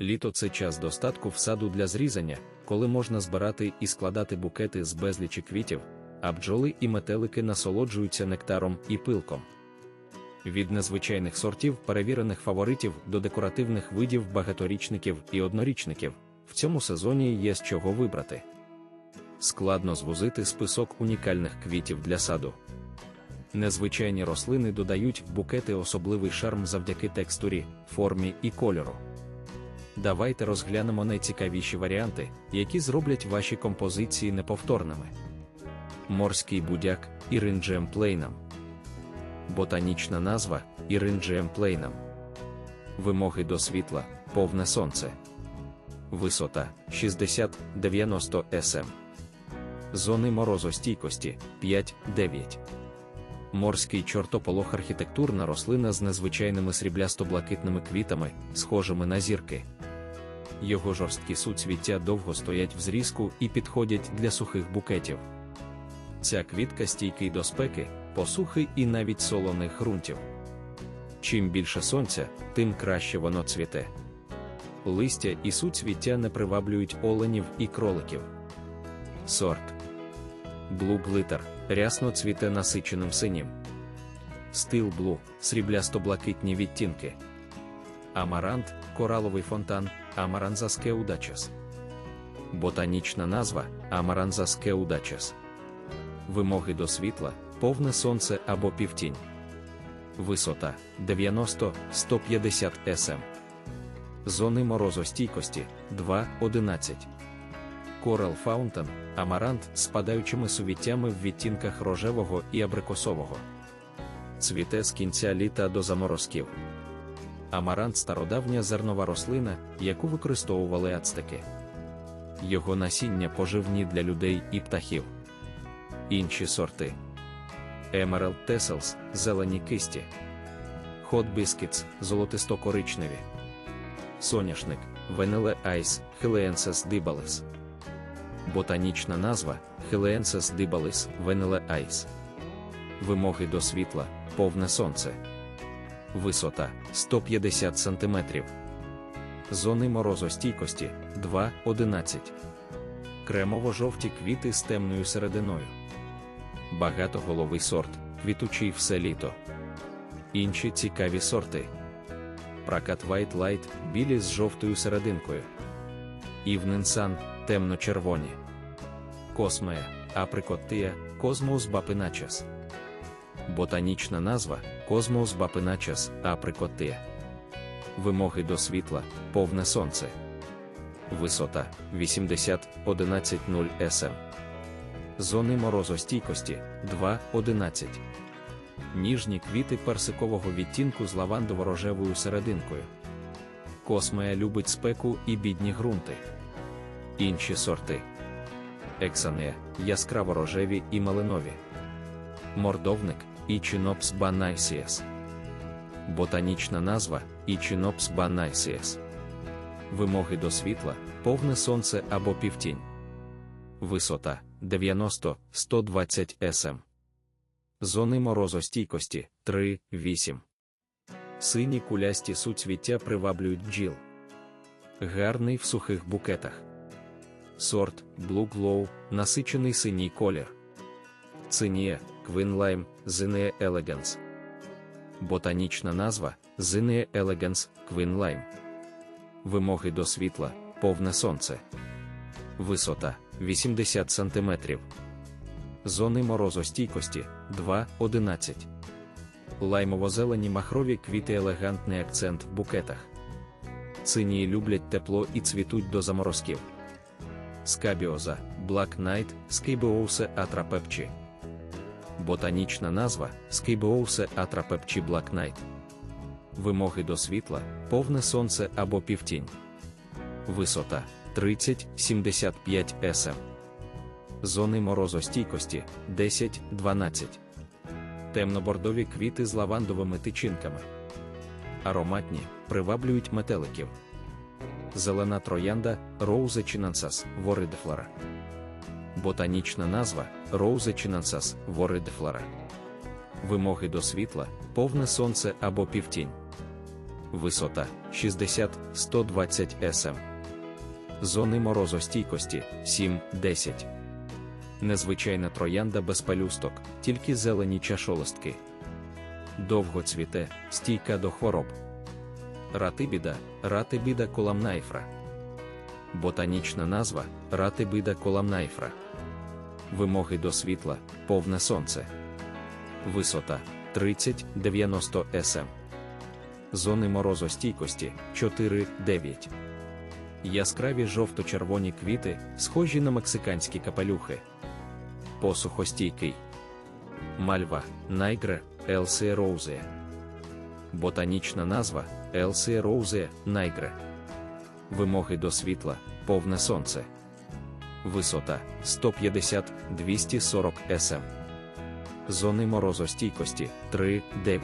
Літо це час достатку в саду для зрізання, коли можна збирати і складати букети з безлічі квітів, а бджоли і метелики насолоджуються нектаром і пилком. Від незвичайних сортів перевірених фаворитів до декоративних видів багаторічників і однорічників в цьому сезоні є з чого вибрати. Складно звузити список унікальних квітів для саду. Незвичайні рослини додають в букети особливий шарм завдяки текстурі, формі і кольору. Давайте розглянемо найцікавіші варіанти, які зроблять ваші композиції неповторними. Морський будяк Іринджем плейнам. Ботанічна назва Іринджем плейнам. Вимоги до світла, повне сонце. Висота 60-90 см. Зони морозостійкості 5-9. Морський чортополох архітектурна рослина з незвичайними сріблясто-блакитними квітами, схожими на зірки. Його жорсткі суцвіття довго стоять в зрізку і підходять для сухих букетів. Ця квітка стійкий до спеки, посухи і навіть солоних ґрунтів. Чим більше сонця, тим краще воно цвіте. Листя і суцвіття не приваблюють оленів і кроликів. Сорт Blue Glitter рясно цвіте насиченим синім. Стил Blue сріблясто-блакитні відтінки. Амарант кораловий фонтан Амаранзаске удачес. Ботанічна назва Амаранзаске удачес. Вимоги до світла, повне сонце або півтінь. Висота 90-150 см. Зони морозостійкості 2-11. Корал Фаунтен амарант з спадаючими сувіттями в відтінках рожевого і абрикосового. Цвіте з кінця літа до заморозків. Амарант стародавня зернова рослина, яку використовували ацтеки. Його насіння поживні для людей і птахів. Інші сорти Emerald Tessels – зелені кисті, Hot Biscuits – золотисто-коричневі, Соняшник Vanilla Ice Heliensis dibalis. Ботанічна назва Heliensis dibalis Vanilla Ice. Вимоги до світла, повне сонце. Висота 150 см. Зони морозостійкості 2-11. Кремово-жовті квіти з темною серединою. Багатоголовий сорт, квітучий все літо. Інші цікаві сорти. Пракат White Light білі з жовтою серединкою. Evening Sun темно-червоні. Космея, априкоттия, Космос бапиначес. Ботанічна назва Космос бапиначес априкоттия. Вимоги до світла, повне сонце. Висота 80-11-0 см. Зони морозостійкості 2-11. Ніжні квіти персикового відтінку з лавандово-рожевою серединкою. Космея любить спеку і бідні ґрунти. Інші сорти. Ексанея яскраво рожеві і малинові. Мордовник Ічинопс банайсіес. Ботанічна назва Ічинопс банайсіес. Вимоги до світла, повне сонце або півтінь. Висота 90-120 см. Зони морозостійкості 3-8. Сині кулясті суцвіття приваблюють бджіл. Гарний в сухих букетах. Сорт Blue Glow, насичений синій колір. Цинія Queen Lime, Zinea elegans. Ботанічна назва Zinea elegans, Queen Вимоги до світла, повне сонце. Висота 80 см. Зони морозостійкості 2-11. Лаймово-зелені махрові квіти елегантний акцент в букетах. Цинії люблять тепло і цвітуть до заморозків. Скабіоза, Black Knight, Скейбеоусе атрапепчі. Ботанічна назва Скейбеоусе атрапепчі Black Knight. Вимоги до світла, повне сонце або півтінь. Висота 30-75 см. Зони морозостійкості 10-12. Темнобордові квіти з лавандовими тичинками. Ароматні приваблюють метеликів. Зелена троянда Роузе Чинансас Воридефлора. Ботанічна назва Роузе Чинансас Воридефлора. Вимоги до світла, повне сонце або півтінь. висота 60-120 см. Зони морозостійкості 7-10. Незвичайна троянда без палюсток, тільки зелені чашолистки. Довго цвіте, стійка до хвороб. Ратибіда, ратибіда коламнайфра. Ботанічна назва ратибіда коламнайфра. Вимоги до світла, повне сонце. Висота 30-90 см. Зони морозостійкості 4-9. Яскраві жовто-червоні квіти, схожі на мексиканські капелюхи. Посухостійкий. Мальва, Найгре, Елсія Роузея. Ботанічна назва Елсія Роузея, Найгре. Вимоги до світла, повне сонце. Висота 150-240 см. Зони морозостійкості 3-9.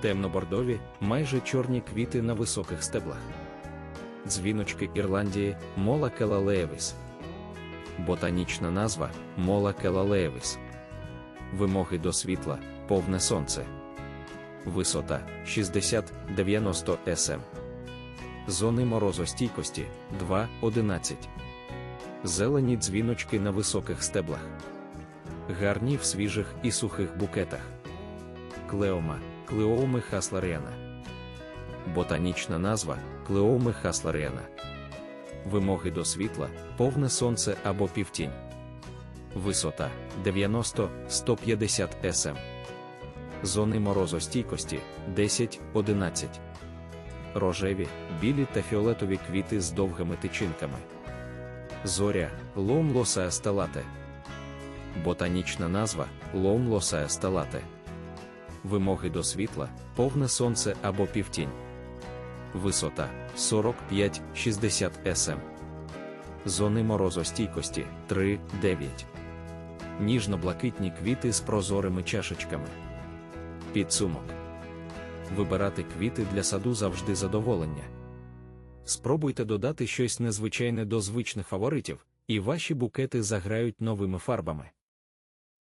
Темнобордові, майже чорні квіти на високих стеблах. Дзвіночки Ірландії Мола Келалеевіс. Ботанічна назва Мола Келалеевіс. Вимоги до світла, повне сонце. Висота 60-90 см. Зони морозостійкості 2-11. Зелені дзвіночки на високих стеблах. Гарні в свіжих і сухих букетах. Клеома, клеоми хасларіана. Ботанічна назва клеоми хасларіана. Вимоги до світла, повне сонце або півтінь. Висота 90-150 см. Зони морозостійкості 10-11. Рожеві, білі та фіолетові квіти з довгими тичинками. Зоря лом лоса сталате. Ботанічна назва лом лоса сталате. Вимоги до світла, повне сонце або півтінь. Висота 45-60 см. Зони морозостійкості 3-9. Ніжно-блакитні квіти з прозорими чашечками. Підсумок. Вибирати квіти для саду завжди задоволення. Спробуйте додати щось незвичайне до звичних фаворитів, і ваші букети заграють новими фарбами.